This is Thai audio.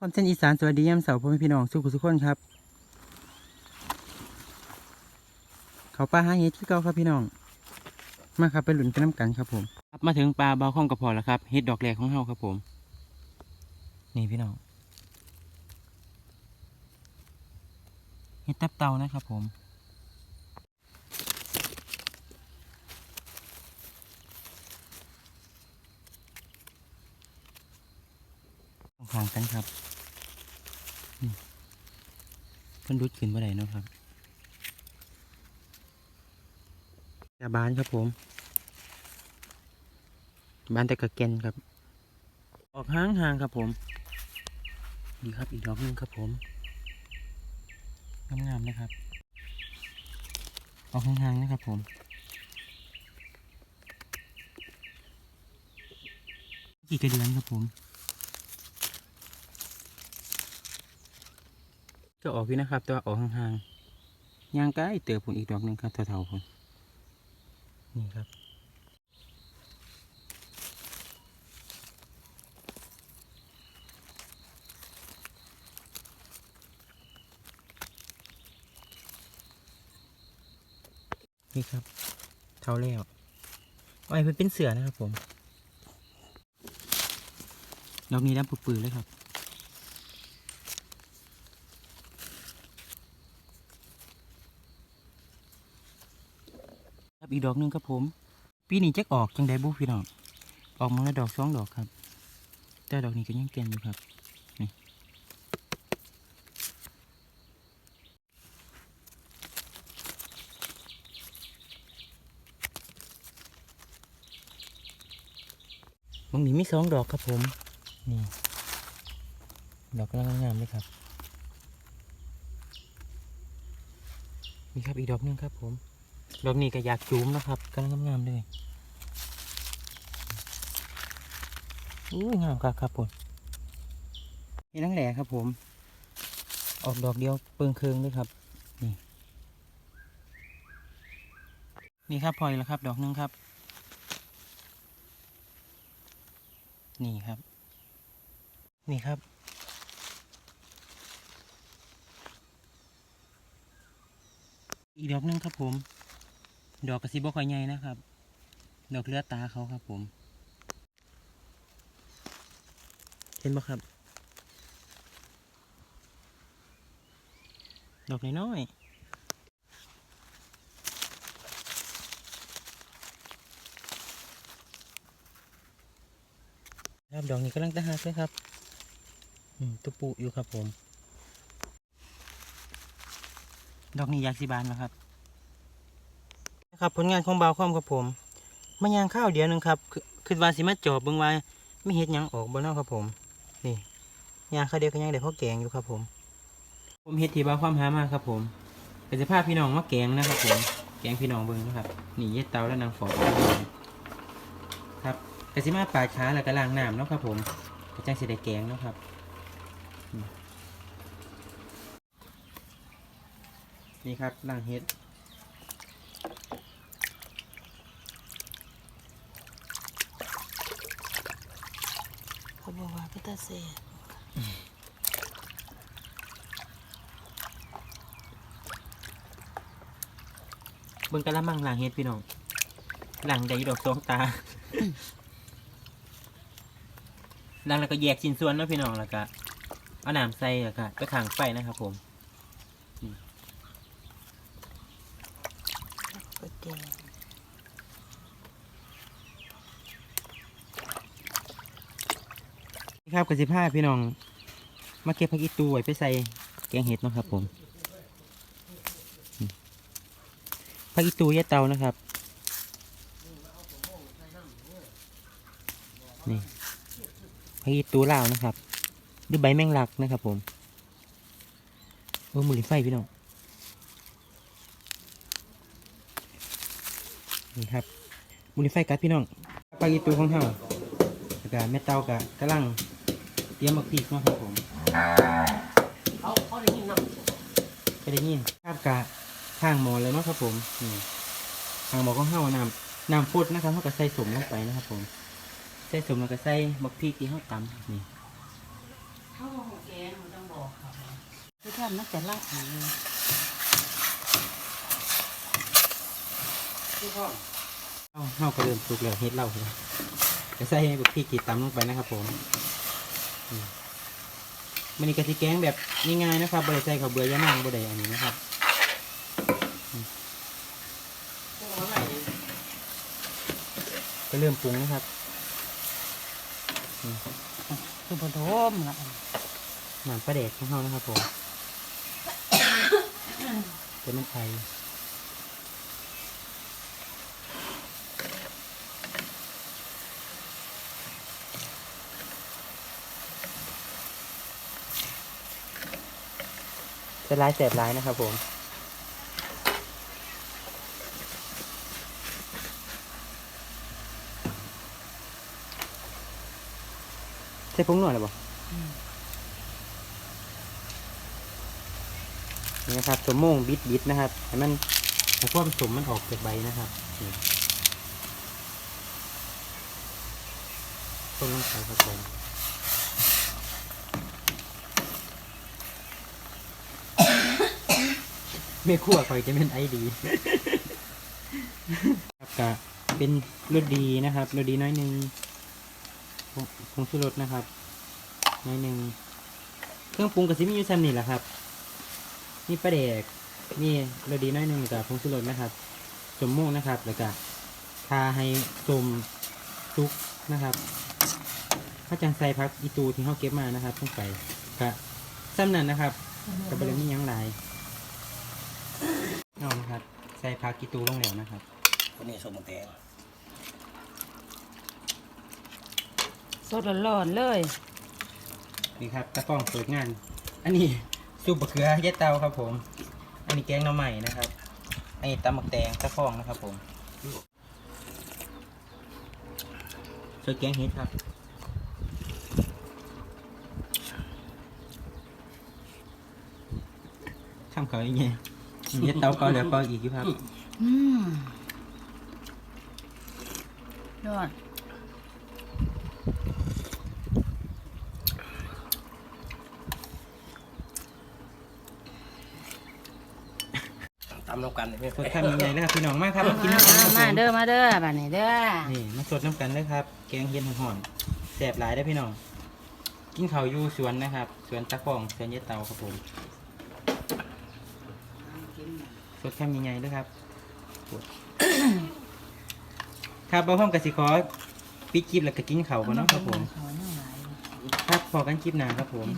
ความเส้นอีสานสวัสดีย่ำเสาร์พ่อแม่พี่น้องสุขุสุขคนครับ เขาปลาหาเห็ดที่เก่าครับพี่น้อง มาครับไปหลุนกันน้ำกันครับผมครับมาถึงปลาเบาข้องกระพอแล้วครับเห็ดดอกแรกของเฮาครับผม นี่พี่น้องเห็ดตับเตานะครับผม ห่าง กันครับเพิ่นรุดขึ้นมาได้เนาะครับยาบานครับผม บานแต่กระเกนครับ ออกห้างห่างครับผมนี่ครับอีกดอกนึงครับผม งามๆนะครับ ออกห่างๆนะครับผมกี่กระเดือนครับผม ก็ออกอยู่นะครับ แต่ว่าออกห่างๆยางใกล้เติบผลอีกดอกหนึ่งครับเท่าๆผลนี่ครับนี่ครับ เท่าแล้วไอ้เป็นเสือนะครับผมดอกนี้ดำปื้อๆเลยครับ ครับ อีกดอกหนึงครับผม ปีนี้จะออกจังไดบุพี่น้องออกมาแล้วดอกสองดอกครับ แต่ดอกนี้ก็ยังเก่นอยู่ครับนี่ตรงนี้มีสองดอกครับผมนี่ดอกกำลังงามเลยครับนี่ครับอีกดอกหนึงครับผม ดอกนี้ก็อยากจูมนะครับกำลังงามๆเลยอู้ยงามครับครับผมนี่นั่งแหล่ครับผม ออกดอกเดียวเปิงเคืองเลยครับ นี่ นี่ครับพลอยแล้วครับ ดอกหนึงครับ นี่ครับ นี่ครับอีกดอกหนึงครับผม ดอกกระสีบกอยใหญ่นะครับ ดอกเลือดตาเขาครับผม เห็นบ่ครับ ดอกน้อยครับดอกนี้กำลังจะหักเลยครับตุปูอยู่ครับผม ดอกนี้ยากสีบานนะครับ นะครับผลงานของบ่าวคอมครับผมมายางข้าวเดียวหนึงครับคือคือว่าสิมาจอบเบิ่งว่าไม่เห็ดยังออกบ่เนาะครับผม นี่ยางข้าวเดียวก็ยังได้พ่อแกงอยู่ครับผม ผมเฮ็ดที่บ่าวความหามาครับผมก็จะพาพี่น้องมาแกงนะครับผมแกงพี่น้องเบิ่งนะครับนี่เย็ดเตาและนางฟอครับก็สิมาปาดขาแล้วก็ล้างน้ำเนาะครับผมก็จังสิได้แกงเนาะครับนี่ครับล้างเฮ็ด เขาบอก ว่าพิตาเซ่เบิ่งกะละมังหล้างเฮ็ดพี่น้องหล้างได้ดอกสองตาหล้างแล้วก็แยกชิ้นส่วนเนาะพี่น้องแล้วก็เอาน้ำใส่แล้วก็ไปขังไฟนะครับผมก็แกง ครับกสิผ้าพี่น้อง มาเก็บผักอีตูไว้ไปใส่แกงเห็ดนะครับผมผักอีตูยะเตานะครับ นี่ผักอีตูลาวนะครับหรือใบแมงลักนะครับผมโอ้มือไฟพี่น้อง นี่ครับมือไฟกัดพี่น้องผักอีตูของเฮาแล้วก็แม่เตากะกำลัง เตรียมบักพริกเนาะครับผมเขาเขาได้ยินน้ำก็ได้ยินครับกะข้างหมอเลยเนาะครับผมนี่ข้างหมอของเฮาน้ำน้ำฟุดนะครับเฮาก็ใส่สมลงไปนะครับ ผม ใส่สมแล้วก็ใส่บักพริกที่เฮาตำนี่เขาบอกของแกงมันต้องบอกเขาคือท่านมันจะลาดอยู่เอาเฮาก็เริ่มสุกแล้วเฮ็ดเหล้าเลยก็ใส่บักพริกที่ตำลงไปนะครับ ผมนี่ มันนี่กะทิแกงแบบง่ายๆนะครับบ่ได้ใส่ข้าวเบื่อยะนางบ่ได้อันนี้นะครับก็เริ่มปรุงนะครับคือพอโทมละน้ำปลาแดกของเรานะครับผมเป็นน้ำไท จะร้ายแสบร้ายนะครับผมใส่ผงหน่อยหรือเปล่านี่นะครับสมโมงบิดบิดๆนะครับให้มันให้ความสมมันออกจากใบนะครับต้นลงไปครับผม ไม่คั่วคอยจะเป็นไอดีครับกะเป็นรสดีนะครับรสดีน้อยหนึ่งผงชูรสนะครับน้อยหนึ่งเครื่องปรุงกับซิมีอยู่ซ้ำนี่แหละครับมีปลาแดกมีโรดีน้อยหนึ่งกับผงชูรสนะครับสมม่งนะครับแล้วก็ทาให้สมซุกนะครับข้าจังใส่พักอีตูที่เขาเก็บมานะครับลงไปก็ซ้ำนั้นนะครับกับบริมีหยังหลายเอานะครับ ใส่พักอีตูลงแล้วนะครับคนนี้สมแตงสดร้อนๆเลย นี่ครับตะกร้องเปิดงาน อันนี้ซุปบะเขือเย็ดเตาครับผม อันนี้แกงหน่อใหม่นะครับอันนี้ตำหมักแตงตะกร้องนะครับผมส่วนแกงเห็ดครับทำเขาอย่างเงี้ย เย็ดเตาเกาเหลือเกาอีกอยู่ครับอืมยอดตำน้ำกันเลยสดทำยังไงนะครับพี่น้องมากครับกินมาน้ำกันครับมาผมเด้อมาเด้อบัดนี้เด้อนี่มาสดน้ำกันเลยครับ แกงเห็ดหอนๆแสบหลายได้อพี่น้อง กินเขาวอยู่สวนนะครับ สวนตะกร้องสวนเย็ดเตาครับผม สดแค่ยังไงด้วยครับครับบ่าวพ่อมกสิขอปิดคลิปแล้วก็กินเขาวก่อนเนาะครับผม ครับพอกันคลิปหน้าครับผม